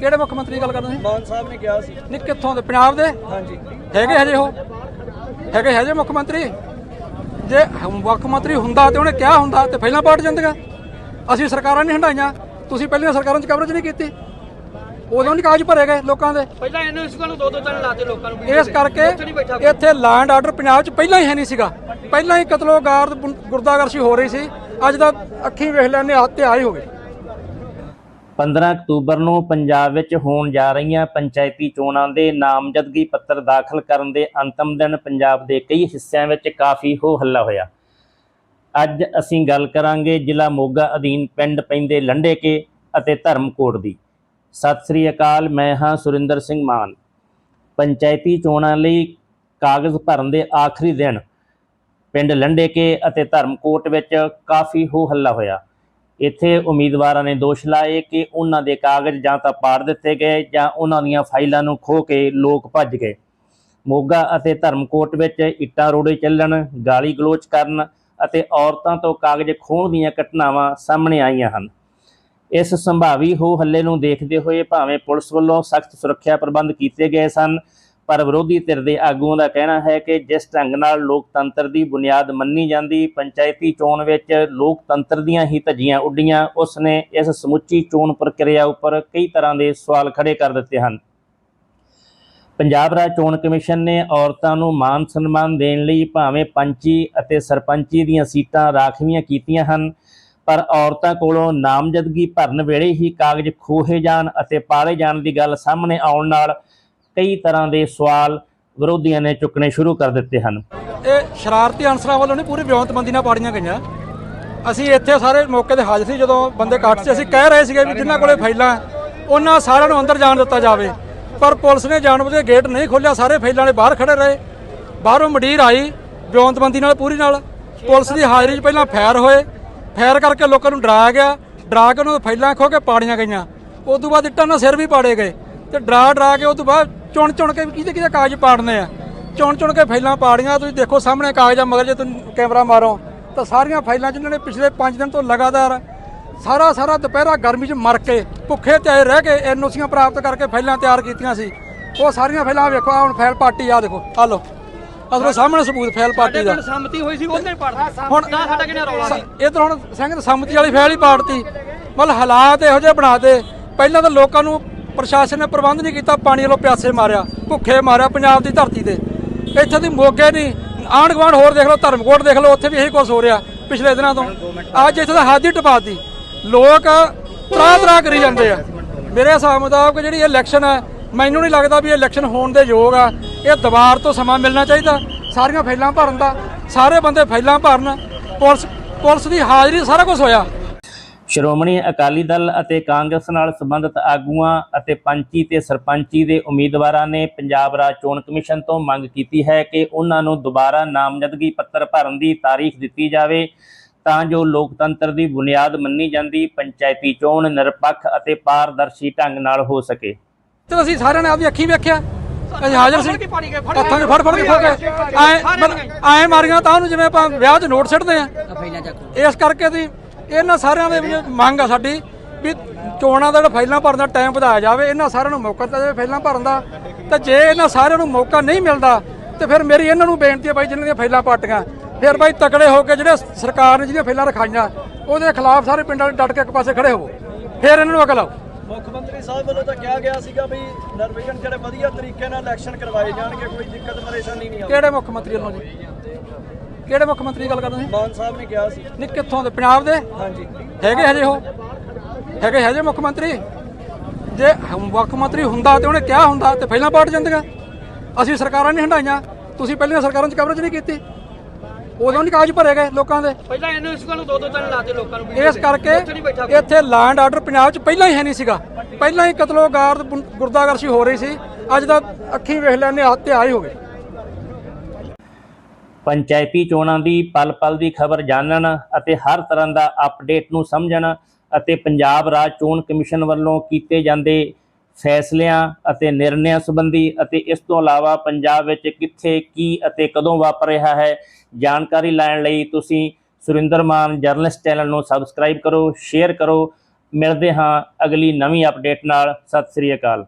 ਕਿਹੜੇ ਮੁੱਖ ਮੰਤਰੀ ਦੀ ਗੱਲ ਕਰਦੇ ਸੀ ਮਾਨ ਸਾਹਿਬ ਨੇ ਕਿਹਾ ਸੀ। ਨਹੀਂ ਕਿੱਥੋਂ ਦੇ? ਪੰਜਾਬ ਦੇ? ਹਾਂਜੀ। ਹੈਗੇ ਹਜੇ ਉਹ? ਹੈਗੇ ਹਜੇ ਮੁੱਖ ਮੰਤਰੀ? ਜੇ ਮੁੱਖ ਮੰਤਰੀ ਹੁੰਦਾ ਤੇ ਉਹਨੇ ਕਿਹਾ ਹੁੰਦਾ ਤੇ ਪਹਿਲਾਂ ਪਾਰਟ ਜਾਂਦੀਆਂ। ਅਸੀਂ ਸਰਕਾਰਾਂ ਨਹੀਂ ਹੰਡਾਈਆਂ ਤੁਸੀਂ ਪਹਿਲੀਆਂ ਸਰਕਾਰਾਂ 'ਚ ਕਵਰੇਜ ਨਹੀਂ ਕੀਤੀ। ਉਦੋਂ ਨਹੀਂ ਕਾਗਜ਼ ਭਰੇ ਗਏ ਲੋਕਾਂ ਦੇ। ਪਹਿਲਾਂ ਇਹਨੂੰ ਇਸ ਨੂੰ ਦੋ ਦੋ ਤਿੰਨ ਲਾਤੇ ਲੋਕਾਂ ਨੂੰ। ਇਸ ਕਰਕੇ ਇੱਥੇ ਲੈਂਡ ਆਰਡਰ ਪੰਜਾਬ 'ਚ ਪਹਿਲਾਂ ਹੀ ਹੈ ਨਹੀਂ ਸੀਗਾ। ਪਹਿਲਾਂ ਹੀ ਕਤਲੋਗਾਰ ਗੁਰਦਾਗਰਸ਼ੀ ਹੋ ਰਹੀ ਸੀ। ਅੱਜ ਦਾ ਅੱਖੀਂ ਵੇਖ ਲੈਣੇ ਹੱਥ ਤੇ ਆਏ ਹੋ ਗਏ। 15 ਅਕਤੂਬਰ ਨੂੰ ਪੰਜਾਬ ਵਿੱਚ ਹੋਣ ਜਾ ਰਹੀਆਂ ਪੰਚਾਇਤੀ ਚੋਣਾਂ ਦੇ ਨਾਮਜ਼ਦਗੀ ਪੱਤਰ ਦਾਖਲ ਕਰਨ ਦੇ ਅੰਤਮ ਦਿਨ ਪੰਜਾਬ ਦੇ ਕਈ ਹਿੱਸਿਆਂ ਵਿੱਚ ਕਾਫੀ ਹੋ ਹੱਲਾ ਹੋਇਆ। ਅੱਜ ਅਸੀਂ ਗੱਲ ਕਰਾਂਗੇ ਜ਼ਿਲ੍ਹਾ ਮੋਗਾ ਅਧੀਨ ਪਿੰਡ ਪੈਂਦੇ ਲੰਡੇਕੇ ਅਤੇ ਧਰਮਕੋਟ ਦੀ। ਸਤਿ ਸ੍ਰੀ ਅਕਾਲ, ਮੈਂ ਹਾਂ ਸੁਰਿੰਦਰ ਸਿੰਘ ਮਾਨ। ਪੰਚਾਇਤੀ ਚੋਣਾਂ ਲਈ ਕਾਗਜ਼ ਭਰਨ ਦੇ ਆਖਰੀ ਦਿਨ ਪਿੰਡ ਲੰਡੇਕੇ ਅਤੇ ਧਰਮਕੋਟ ਵਿੱਚ ਕਾਫੀ ਹੋ ਹੱਲਾ ਹੋਇਆ। ਇੱਥੇ ਉਮੀਦਵਾਰਾਂ ਨੇ ਦੋਸ਼ ਲਾਏ ਕਿ ਉਹਨਾਂ ਦੇ ਕਾਗਜ਼ ਜਾਂ ਤਾਂ ਪਾੜ ਦਿੱਤੇ ਗਏ ਜਾਂ ਉਹਨਾਂ ਦੀਆਂ ਫਾਈਲਾਂ ਨੂੰ ਖੋਹ ਕੇ ਲੋਕ ਭੱਜ ਗਏ। ਮੋਗਾ ਅਤੇ ਧਰਮਕੋਟ ਵਿੱਚ ਇੱਟਾਂ ਰੋੜੇ ਚੱਲਣ, ਗਾਲੀ ਗਲੋਚ ਕਰਨ ਅਤੇ ਔਰਤਾਂ ਤੋਂ ਕਾਗਜ਼ ਖੋਹਣ ਦੀਆਂ ਘਟਨਾਵਾਂ ਸਾਹਮਣੇ ਆਈਆਂ ਹਨ। ਇਸ ਸੰਭਾਵੀ ਹੋ ਹੱਲੇ ਨੂੰ ਦੇਖਦੇ ਹੋਏ ਭਾਵੇਂ ਪੁਲਿਸ ਵੱਲੋਂ ਸਖਤ ਸੁਰੱਖਿਆ ਪ੍ਰਬੰਧ ਕੀਤੇ ਗਏ ਸਨ ਪਰ ਵਿਰੋਧੀ ਧਿਰ ਦੇ ਆਗੂਆਂ ਦਾ ਕਹਿਣਾ ਹੈ ਕਿ ਜਿਸ ਢੰਗ ਨਾਲ ਲੋਕਤੰਤਰ ਦੀ ਬੁਨਿਆਦ ਮੰਨੀ ਜਾਂਦੀ, ਪੰਚਾਇਤੀ ਚੋਣ ਵਿੱਚ ਲੋਕਤੰਤਰ ਦੀਆਂ ਹੀ ਧੱਜੀਆਂ ਉੱਡੀਆਂ ਉਸ ਨੇ ਇਸ ਸਮੁੱਚੀ ਚੋਣ ਪ੍ਰਕਿਰਿਆ ਉੱਪਰ ਕਈ ਤਰ੍ਹਾਂ ਦੇ ਸਵਾਲ ਖੜੇ ਕਰ ਦਿੱਤੇ ਹਨ। ਪੰਜਾਬ ਰਾਜ ਚੋਣ ਕਮਿਸ਼ਨ ਨੇ ਔਰਤਾਂ ਨੂੰ ਮਾਨ ਸਨਮਾਨ ਦੇਣ ਲਈ ਭਾਵੇਂ ਪੰਚੀ ਅਤੇ ਸਰਪੰਚੀ ਦੀਆਂ ਸੀਟਾਂ ਰਾਖਵੀਆਂ ਕੀਤੀਆਂ ਹਨ, ਪਰ ਔਰਤਾਂ ਕੋਲੋਂ ਨਾਮਜ਼ਦਗੀ ਭਰਨ ਵੇਲੇ ਹੀ ਕਾਗਜ਼ ਖੋਹੇ ਜਾਣ ਅਤੇ ਪਾਲੇ ਜਾਣ ਦੀ ਗੱਲ ਸਾਹਮਣੇ ਆਉਣ ਨਾਲ ਕਈ ਤਰ੍ਹਾਂ ਦੇ ਸਵਾਲ ਵਿਰੋਧੀਆਂ ਨੇ ਚੁੱਕਣੇ ਸ਼ੁਰੂ ਕਰ ਦਿੱਤੇ ਹਨ। ਇਹ ਸ਼ਰਾਰਤੀ ਅਨਸਰਾਂ ਵੱਲੋਂ ਨਹੀਂ, ਪੂਰੀ ਵਿਉਂਤਬੰਦੀ ਨਾਲ ਪਾੜੀਆਂ ਗਈਆਂ। ਅਸੀਂ ਇੱਥੇ ਸਾਰੇ ਮੌਕੇ ਤੇ ਹਾਜ਼ਰ ਸੀ, ਜਦੋਂ ਬੰਦੇ ਕੱਟ ਸੀ। ਅਸੀਂ ਕਹਿ ਰਹੇ ਸੀਗੇ ਵੀ ਜਿਨ੍ਹਾਂ ਕੋਲੇ ਫਾਈਲਾਂ ਉਹਨਾਂ ਸਾਰਿਆਂ ਨੂੰ ਅੰਦਰ ਜਾਣ ਦਿੱਤਾ ਜਾਵੇ। ਪਰ ਪੁਲਿਸ ਨੇ ਜਾਣਬੁੱਝ ਕੇ ਗੇਟ ਨਹੀਂ ਖੋਲ੍ਹਿਆ, ਸਾਰੇ ਫਾਈਲਾਂ ਵਾਲੇ ਬਾਹਰ ਖੜੇ ਰਹੇ। ਬਾਹਰੋਂ ਮਡੀਰ ਆਈ, ਵਿਉਂਤਬੰਦੀ ਨਾਲ, ਪੂਰੀ ਨਾਲ। ਪੁਲਿਸ ਦੀ ਹਾਜ਼ਰੀ 'ਚ ਪਹਿਲਾਂ ਫੈਰ ਹੋਏ। ਫੈਰ ਕਰਕੇ ਲੋਕਾਂ ਨੂੰ ਡਰਾਇਆ ਗਿਆ। ਡਰਾ ਕੇ ਉਹਨਾਂ ਦੀਆਂ ਫਾਈਲਾਂ ਖੋ ਕੇ ਪਾੜੀਆਂ ਗਈਆਂ। ਉਸ ਤੋਂ ਬਾਅਦ ਇੱਟਾਂ ਨਾਲ ਸਿਰ ਵੀ ਪਾੜੇ ਗਏ। ਤੇ ਡਰਾ ਡਰਾ ਕੇ ਉਸ ਤੋਂ ਬਾਅਦ ਚੁਣ ਚੁਣ ਕੇ ਕਿਹਦੇ ਕਿਹਦੇ ਕਾਗਜ਼ ਪਾੜਨੇ ਆ? ਚੁਣ ਚੁਣ ਕੇ ਫਾਈਲਾਂ ਪਾੜੀਆਂ ਤੁਸੀਂ ਦੇਖੋ ਸਾਹਮਣੇ ਕਾਗਜ਼ਾਂ ਮਗਰ ਜੇ ਤੁਸੀਂ ਕੈਮਰਾ ਮਾਰੋ ਤਾਂ ਸਾਰੀਆਂ ਫਾਈਲਾਂ ਜਿਨ੍ਹਾਂ ਨੇ ਪਿਛਲੇ 5 ਦਿਨ ਤੋਂ ਲਗਾਤਾਰ ਸਾਰਾ ਸਾਰਾ ਦੁਪਹਿਰਾ ਗਰਮੀ 'ਚ ਮਰ ਕੇ ਭੁੱਖੇ ਤੇ ਰਹਿ ਕੇ ਐਨਓਸੀਆਂ ਪ੍ਰਾਪਤ ਕਰਕੇ ਫਾਈਲਾਂ ਤਿਆਰ ਕੀਤੀਆਂ ਸੀ। ਉਹ ਸਾਰੀਆਂ ਫਾਈਲਾਂ ਵੇਖੋ ਆਹ ਹੁਣ ਫਾਈਲ ਪਾਰਟੀ ਆ ਦੇਖੋ ਆ ਲਓ। ਅਸਲ ਸਾਹਮਣੇ ਸਬੂਤ ਫਾਈਲ ਪਾਰਟੀ ਦਾ। ਸੰਮਤੀ ਹੋਈ ਸੀ ਉਹਨੇ ਪੜਦਾ ਹੁਣ ਸਾਡਾ ਕਿਹਨੇ ਰੌਲਾ ਸੀ ਇਧਰ ਹੁਣ ਸਿੰਘ ਸੰਮਤੀ ਵਾਲੀ ਫੈਲ ਹੀ ਪਾੜਤੀ। ਮਤਲਬ ਹਾਲਾਤ ਇਹੋ ਜਿਹੇ ਬਣਾਤੇ ਪਹਿਲਾਂ ਤਾਂ ਲੋਕਾਂ ਨੂੰ ਪ੍ਰਸ਼ਾਸਨ ਨੇ ਪ੍ਰਬੰਧ ਨਹੀਂ ਕੀਤਾ, ਪਾਣੀ ਵੱਲੋਂ ਪਿਆਸੇ ਮਾਰਿਆ, ਭੁੱਖੇ ਮਾਰਿਆ ਪੰਜਾਬ ਦੀ ਧਰਤੀ ਤੇ। ਇੱਥੇ ਦੀ ਮੋਗੇ ਨਹੀਂ ਆਂਢ ਗੁਆਂਢ ਹੋਰ ਦੇਖ ਲਓ, ਧਰਮਕੋਟ ਦੇਖ ਲਓ, ਉੱਥੇ ਵੀ ਇਹੀ ਕੁਝ ਹੋ ਰਿਹਾ ਪਿਛਲੇ ਦਿਨਾਂ ਤੋਂ। ਅੱਜ ਇੱਥੇ ਦਾ ਹਾਦੀ ਹੀ ਟਪਾਤੀ ਲੋਕ ਤਰਾ ਤਰਾ ਕਰੀ ਜਾਂਦੇ ਆ। ਮੇਰੇ ਹਿਸਾਬ ਮੁਤਾਬਕ ਜਿਹੜੀ ਇਲੈਕਸ਼ਨ ਹੈ, ਮੈਨੂੰ ਨਹੀਂ ਲੱਗਦਾ ਵੀ ਇਹ ਇਲੈਕਸ਼ਨ ਹੋਣ ਦੇ ਯੋਗ ਆ। ਇਹ ਦੁਬਾਰ ਤੋਂ ਸਮਾਂ ਮਿਲਣਾ ਚਾਹੀਦਾ। ਸਾਰੀਆਂ ਫਾਈਲਾਂ ਭਰਨ ਦਾ, ਸਾਰੇ ਬੰਦੇ ਫਾਈਲਾਂ ਭਰਨ। ਪੁਲਿਸ ਪੁਲਿਸ ਦੀ ਹਾਜ਼ਰੀ ਸਾਰਾ ਕੁਝ ਹੋਇਆ। ਸ਼੍ਰੋਮਣੀ ਅਕਾਲੀ ਦਲ ਅਤੇ ਕਾਂਗਰਸ ਨਾਲ ਸੰਬੰਧਿਤ ਆਗੂਆਂ ਅਤੇ ਪੰਚੀ ਤੇ ਸਰਪੰਚੀ ਦੇ ਉਮੀਦਵਾਰਾਂ ਨੇ ਪੰਜਾਬ ਰਾਜ ਚੋਣ ਕਮਿਸ਼ਨ ਤੋਂ ਮੰਗ ਕੀਤੀ ਹੈ ਕਿ ਉਹਨਾਂ ਨੂੰ ਦੁਬਾਰਾ ਨਾਮਜ਼ਦਗੀ ਪੱਤਰ ਭਰਨ ਦੀ ਤਾਰੀਖ ਦਿੱਤੀ ਜਾਵੇ ਤਾਂ ਜੋ ਲੋਕਤੰਤਰ ਦੀ ਬੁਨਿਆਦ ਮੰਨੀ ਜਾਂਦੀ ਪੰਚਾਇਤੀ ਚੋਣ ਨਿਰਪੱਖ ਅਤੇ ਪਾਰਦਰਸ਼ੀ ਢੰਗ ਨਾਲ ਹੋ ਸਕੇ। ਤੇ ਅਸੀਂ ਸਾਰਿਆਂ ਨੇ ਆਪਦੀ ਅੱਖੀਂ ਵੇਖਿਆ। ਹਾਜ਼ਰ ਸੀ। ਗਏ ਹੱਥਾਂ ਫੜ ਫੜ ਕੇ ਕੇ। ਐ ਐ ਮਾਰੀਆਂ ਤਾਂ ਉਹਨੂੰ ਜਿਵੇਂ ਆਪਾਂ ਵਿਆਹ 'ਚ ਨੋਟ ਸਿੱਟਦੇ ਆ। ਇਸ ਕਰਕੇ ਦੀ ਇਹਨਾਂ ਸਾਰਿਆਂ ਦੇ ਮੰਗ ਆ ਸਾਡੀ ਵੀ ਚੋਣਾਂ ਦਾ ਜਿਹੜਾ ਫਾਈਲਾਂ ਭਰਨ ਦਾ ਟਾਈਮ ਵਧਾਇਆ ਜਾਵੇ ਇਹਨਾਂ ਸਾਰਿਆਂ ਨੂੰ ਮੌਕਾ ਦਿੱਤਾ ਜਾਵੇ ਫਾਈਲਾਂ ਭਰਨ ਦਾ। ਤੇ ਜੇ ਇਹਨਾਂ ਸਾਰਿਆਂ ਨੂੰ ਮੌਕਾ ਨਹੀਂ ਮਿਲਦਾ ਤੇ ਫਿਰ ਮੇਰੀ ਇਹਨਾਂ ਨੂੰ ਬੇਨਤੀ ਹੈ ਬਾਈ ਜਿਨ੍ਹਾਂ ਦੀਆਂ ਫਾਈਲਾਂ ਪਾਟੀਆਂ ਫਿਰ ਬਾਈ ਤਕੜੇ ਹੋ ਕੇ ਜਿਹੜੇ ਸਰਕਾਰ ਨੇ ਜਿਹਦੀਆਂ ਫਾਈਲਾਂ ਰਖਾਈਆਂ ਉਹਦੇ ਖਿਲਾਫ ਸਾਰੇ ਪਿੰਡਾਂ ਦੇ ਡਟ ਕੇ ਇੱਕ ਪਾਸੇ ਖੜੇ ਹੋਵੋ। ਫਿਰ ਇਹਨਾਂ ਨੂੰ ਅਕਲ ਆਓ। ਮੁੱਖ ਮੰਤਰੀ ਸਾਹਿਬ ਵੱਲੋਂ ਤਾਂ ਕਿਹਾ ਗਿਆ ਸੀਗਾ ਵੀ ਨਰਵਿਜਨ ਜਿਹੜੇ ਵਧੀਆ ਤਰੀਕੇ ਨਾਲ ਇਲੈਕਸ਼ਨ ਕਰਵਾਏ ਜਾਣਗੇ ਕੋਈ ਦਿੱਕਤ ਪਰੇਸ਼ਾਨੀ ਨਹੀਂ ਆਊਗੀ। ਕਿਹੜੇ ਮੁੱਖ ਮੰਤਰੀ ਵੱਲੋਂ ਜੀ? ਕਿਹੜੇ ਮੁੱਖ ਮੰਤਰੀ ਦੀ ਗੱਲ ਕਰਦੇ ਸੀ ਮਾਨ ਸਾਹਿਬ ਨੇ ਕਿਹਾ ਸੀ। ਨਹੀਂ ਕਿੱਥੋਂ ਦੇ? ਪੰਜਾਬ ਦੇ? ਹਾਂਜੀ। ਹੈਗੇ ਹਜੇ ਉਹ? ਹੈਗੇ ਹਜੇ ਮੁੱਖ ਮੰਤਰੀ? ਜੇ ਹਮ- ਮੁੱਖ ਮੰਤਰੀ ਹੁੰਦਾ ਤੇ ਉਹਨੇ ਕਿਹਾ ਹੁੰਦਾ ਤੇ ਪਹਿਲਾਂ ਪਾਟ ਜਾਂਦੀਆਂ। ਅਸੀਂ ਸਰਕਾਰਾਂ ਨਹੀਂ ਹੰਡਾਈਆਂ ਤੁਸੀਂ ਪਹਿਲੀਆਂ ਸਰਕਾਰਾਂ 'ਚ ਕਵਰੇਜ ਨਹੀਂ ਕੀਤੀ। ਉਦੋਂ ਨਹੀਂ ਕਾਗਜ਼ ਭਰੇ ਗਏ ਲੋਕਾਂ ਦੇ। ਪਹਿਲਾਂ ਇਹਨੂੰ ਇਸ ਨੂੰ ਦੋ ਦੋ ਤਿੰਨ ਲਾਤੇ ਲੋਕਾਂ ਨੂੰ। ਇਸ ਕਰਕੇ ਇੱਥੇ ਲੈਂਡ ਆਰਡਰ ਪੰਜਾਬ 'ਚ ਪਹਿਲਾਂ ਹੀ ਹੈ ਨਹੀਂ ਸੀਗਾ। ਪਹਿਲਾਂ ਹੀ ਕਤਲੋਗਾਰ ਗੁਰਦਾਗਰਸ਼ੀ ਹੋ ਰਹੀ ਸੀ। ਅੱਜ ਦਾ ਅੱਖੀਂ ਵੇਖ ਲੈਣੇ ਹੱਥ ਤੇ ਆਏ ਹੋ ਗਏ। ਪੰਚਾਇਤੀ ਚੋਣਾਂ ਦੀ ਪਲ-ਪਲ ਦੀ ਖਬਰ ਜਾਣਨ ਅਤੇ ਹਰ ਤਰ੍ਹਾਂ ਦਾ ਅਪਡੇਟ ਨੂੰ ਸਮਝਣ ਅਤੇ ਪੰਜਾਬ ਰਾਜ ਚੋਣ ਕਮਿਸ਼ਨ ਵੱਲੋਂ ਕੀਤੇ ਜਾਂਦੇ ਫੈਸਲਿਆਂ ਅਤੇ ਨਿਰਣਿਆਂ ਸੰਬੰਧੀ ਅਤੇ ਇਸ ਤੋਂ ਇਲਾਵਾ ਪੰਜਾਬ ਵਿੱਚ ਕਿੱਥੇ, ਕੀ ਅਤੇ ਕਦੋਂ ਵਾਪਰ ਰਿਹਾ ਹੈ, ਜਾਣਕਾਰੀ ਲੈਣ ਲਈ ਤੁਸੀਂ ਸੁਰਿੰਦਰ ਮਾਨ ਜਰਨਲਿਸਟ ਚੈਨਲ ਨੂੰ ਸਬਸਕ੍ਰਾਈਬ ਕਰੋ, ਸ਼ੇਅਰ ਕਰੋ। ਮਿਲਦੇ ਹਾਂ ਅਗਲੀ ਨਵੀਂ ਅਪਡੇਟ ਨਾਲ। ਸਤਿ ਸ੍ਰੀ ਅਕਾਲ।